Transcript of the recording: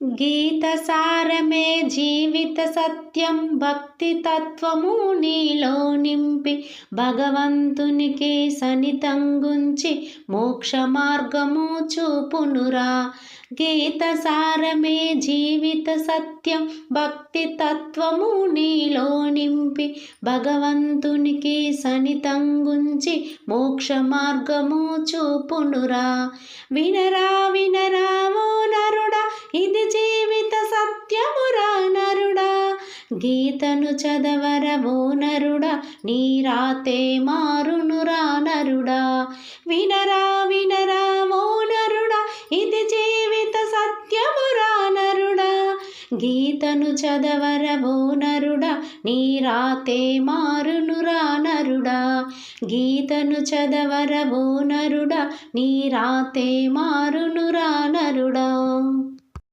గీత సారమే జీవిత సత్యం భక్తి తత్వము నీలో నింపి భగవంతునికి సనితంగుంచి మోక్ష మార్గము చూపునురా గీత సారమే జీవిత సత్యం భక్తి తత్వము నీలో నింపి భగవంతునికి సనితంగుంచి మోక్ష మార్గము చూపునురా వినరా వినరా గీతను చదవరవో నరుడా నీ రాతే మారునురా నరుడా. వినరా వినరా ఓ నరుడా ఇది జీవిత సత్యమురా నరుడా. గీతను చదవరవో నరుడా నీ రాతే మారునురా నరుడా. గీతను చదవరవో నరుడా నీ రాతే మారునురా నరుడా.